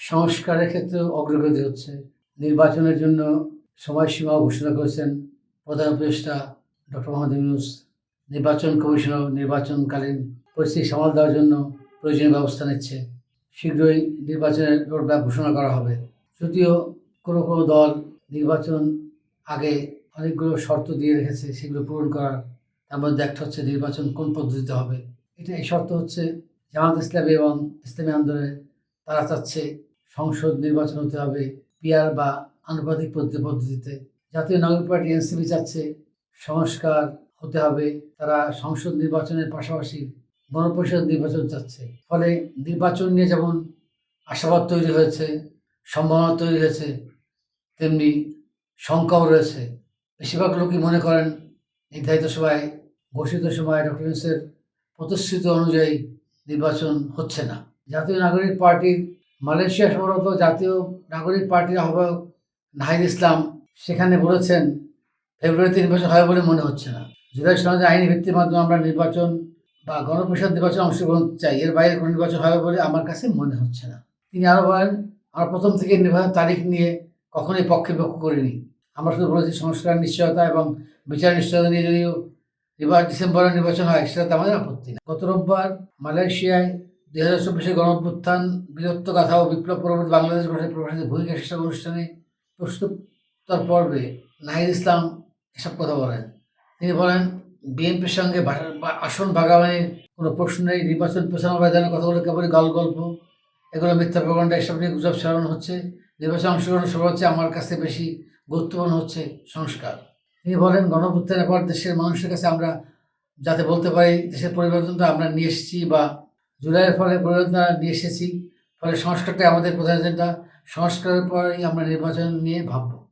সংস্কারের ক্ষেত্রে অগ্রগতি হচ্ছে। নির্বাচনের জন্য সময়সীমা ঘোষণা করেছেন প্রধান উপদেষ্টা ডক্টর মোহাম্মদ ইউনুস। নির্বাচন কমিশনও নির্বাচনকালীন পরিস্থিতি সামাল দেওয়ার জন্য প্রয়োজনীয় ব্যবস্থা নিচ্ছে। শীঘ্রই নির্বাচনের রোডম্যাপ ঘোষণা করা হবে। যদিও কোনো কোনো দল নির্বাচন আগে অনেকগুলো শর্ত দিয়ে রেখেছে সেগুলো পূরণ করার, তার মধ্যে একটা হচ্ছে নির্বাচন কোন পদ্ধতিতে হবে। এটা এই শর্ত হচ্ছে জামাত ইসলামী এবং ইসলামী আন্দোলনে তারা চাচ্ছে সংসদ নির্বাচন হতে হবে পিয়ার বা আনুপাতিক পদ্ধতি পদ্ধতিতে। জাতীয় নাগরিক পার্টি, এনসিপি চাচ্ছে সংস্কার হতে হবে, তারা সংসদ নির্বাচনের পাশাপাশি গণপরিষদ নির্বাচন চাচ্ছে। ফলে নির্বাচন নিয়ে যেমন আশাবাদ তৈরি হয়েছে, সম্ভাবনা তৈরি হয়েছে, তেমনি শঙ্কাও রয়েছে। বেশিরভাগ লোকই মনে করেন, নির্ধারিত সময়, ঘোষিত সময় ডক্টর প্রতিশ্রুতি অনুযায়ী নির্বাচন হচ্ছে না। জাতীয় নাগরিক পার্টির মালয়েশিয়া সফররত জাতীয় নাগরিক পার্টির আহ্বায়ক নাহিদ ইসলাম সেখানে বলেছেন ফেব্রুয়ারিতে নির্বাচন হবে বলে মনে হচ্ছে না। জুলাই সনদে আইনি ভিত্তির মাধ্যমে আমরা নির্বাচন বা গণপরিষদ নির্বাচনে অংশগ্রহণ চাই। এর বাইরে কোনো নির্বাচন হবে বলে আমার কাছে মনে হচ্ছে না। তিনি আরও বলেন, আমরা প্রথম থেকে নির্বাচন তারিখ নিয়ে কখনোই পক্ষে পক্ষ করিনি। আমরা শুধু বলেছি সংস্কার নিশ্চয়তা এবং বিচার নিশ্চয়তা নিয়ে যদিও এবার ডিসেম্বরের নির্বাচন হয়, সেটাতে আমাদের আপত্তি না গত রোববার মালয়েশিয়ায় দুই হাজার চব্বিশে গণঅভ্যুত্থান, বীরত্ব গাথা ও বিপ্লব পরবর্তী বাংলাদেশ গঠনের প্রকাশিত ভূমিকা শীর্ষক অনুষ্ঠানে প্রস্তুতর পর্বে নাহিদ ইসলাম এসব কথা বলেন। তিনি বলেন, বিএনপির সঙ্গে আসন ভাগাভাগির কোনো প্রশ্ন নেই, নির্বাচন পেছানো ময়দানের কথাগুলো কেবলই গল্প গল্প এগুলো মিথ্যা প্রকাণ্ডা, এসব নিয়ে গুজব ছড়ানো হচ্ছে। নির্বাচন অংশগ্রহণ হচ্ছে আমার কাছে বেশি গুরুত্বপূর্ণ হচ্ছে সংস্কার। তিনি বলেন গণভুত্থানের পর দেশের মানুষের কাছে আমরা যাতে বলতে পারি, দেশের পরিবর্তনটা আমরা নিয়ে এসেছি বা জুলাইয়ের ফলে পরিবর্তন নিয়ে এসেছি। ফলে সংস্কারটাই আমাদের প্রধান এজেন্ডা। সংস্কারের পরেই আমরা নির্বাচন নিয়ে ভাববো।